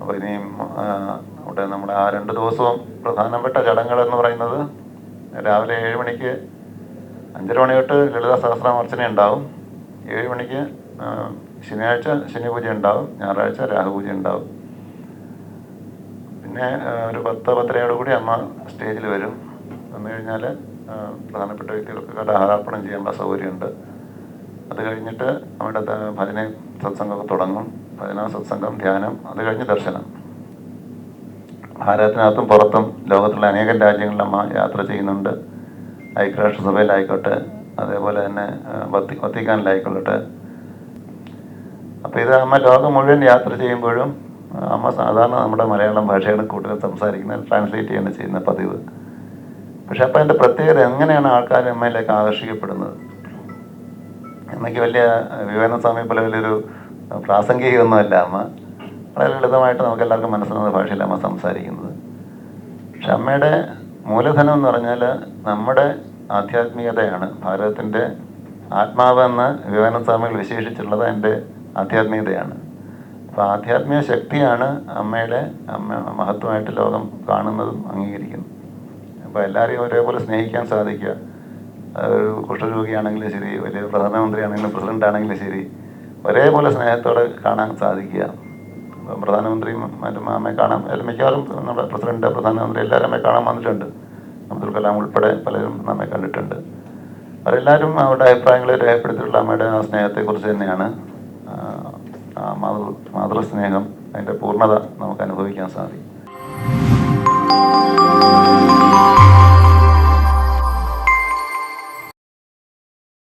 അപ്പോൾ ഇനിയും അവിടെ നമ്മുടെ ആ രണ്ട് ദിവസവും പ്രധാനപ്പെട്ട ചടങ്ങുകൾ എന്ന് പറയുന്നത് രാവിലെ ഏഴ് മണിക്ക് അഞ്ചര മണി തൊട്ട് ലളിത സഹസ്രാമർച്ചന ഉണ്ടാവും. ഏഴ് മണിക്ക് ശനിയാഴ്ച ശനി പൂജ ഉണ്ടാവും. ഞായറാഴ്ച രാഹുപൂജ ഉണ്ടാവും. പിന്നെ ഒരു പത്ത് പത്തരയോട് കൂടി അമ്മ സ്റ്റേജിൽ വരും. വന്നു കഴിഞ്ഞാൽ പ്രധാനപ്പെട്ട വ്യക്തികൾക്ക് കലാഹാരാർപ്പണം ചെയ്യാനുള്ള സൗകര്യമുണ്ട്. അത് കഴിഞ്ഞിട്ട് അവിടുത്തെ ഭജന സത്സംഗമൊക്കെ തുടങ്ങും. ഭജന സത്സംഗം ധ്യാനം അത് കഴിഞ്ഞ് ദർശനം. ഭാരതത്തിനകത്തും പുറത്തും ലോകത്തുള്ള അനേകം രാജ്യങ്ങളിൽ അമ്മ യാത്ര ചെയ്യുന്നുണ്ട്. ഐക്യരാഷ്ട്രസഭയിലായിക്കോട്ടെ അതേപോലെ തന്നെ വത്തി വത്തിക്കാനിലായിക്കൊള്ളട്ടെ. അപ്പോൾ ഇത് അമ്മ ലോകം മുഴുവൻ യാത്ര ചെയ്യുമ്പോഴും അമ്മ സാധാരണ നമ്മുടെ മലയാളം ഭാഷയാണ് കൂടുതൽ സംസാരിക്കുന്നത് ട്രാൻസ്ലേറ്റ് ചെയ്യുന്ന ചെയ്യുന്ന പതിവ്. പക്ഷെ അപ്പോൾ അതിന്റെ പ്രത്യേകത എങ്ങനെയാണ് ആൾക്കാർ അമ്മയിലേക്ക് ആകർഷിക്കപ്പെടുന്നത്? അമ്മയ്ക്ക് വലിയ വിവേകാനന്ദ സ്വാമി പോലെ വലിയൊരു പ്രാസംഗികമൊന്നുമല്ല അമ്മ. വളരെ ലളിതമായിട്ട് നമുക്ക് എല്ലാവർക്കും മനസ്സിലാവുന്ന ഭാഷയിൽ അമ്മ സംസാരിക്കുന്നത്. പക്ഷെ അമ്മയുടെ മൂലധനം എന്ന് പറഞ്ഞാൽ നമ്മുടെ ആധ്യാത്മികതയാണ്. ഭാരതത്തിന്റെ ആത്മാവെന്ന് വിവേകാനന്ദ സ്വാമികൾ വിശേഷിച്ചുള്ളത് എന്റെ ആധ്യാത്മികതയാണ്. അപ്പോൾ ആധ്യാത്മിക ശക്തിയാണ് അമ്മയുടെ അമ്മ മഹത്വമായിട്ട് ലോകം കാണുന്നതും അംഗീകരിക്കുന്നതും അപ്പോൾ എല്ലാവരെയും ഒരേപോലെ സ്നേഹിക്കാൻ സാധിക്കുക. ഒരു കുഷ്ഠരോഗിയാണെങ്കിലും ശരി വലിയ പ്രധാനമന്ത്രി ആണെങ്കിലും പ്രസിഡന്റ് ആണെങ്കിലും ശരി ഒരേപോലെ സ്നേഹത്തോടെ കാണാൻ സാധിക്കുക. പ്രധാനമന്ത്രി മറ്റും അമ്മയെ കാണാൻ മിക്കവാറും നമ്മുടെ പ്രസിഡന്റ് പ്രധാനമന്ത്രി എല്ലാവരും അമ്മയെ കാണാൻ വന്നിട്ടുണ്ട്. അബ്ദുൽ കലാം ഉൾപ്പെടെ പലരും നമ്മെ കണ്ടിട്ടുണ്ട്. അവരെല്ലാവരും അവരുടെ അഭിപ്രായങ്ങൾ രേഖപ്പെടുത്തിയിട്ടുള്ള അമ്മയുടെ ആ സ്നേഹത്തെക്കുറിച്ച് തന്നെയാണ്. മാതൃ മാതൃസ്നേഹം അതിന്റെ പൂർണത നമുക്ക് അനുഭവിക്കാൻ സാധിക്കും.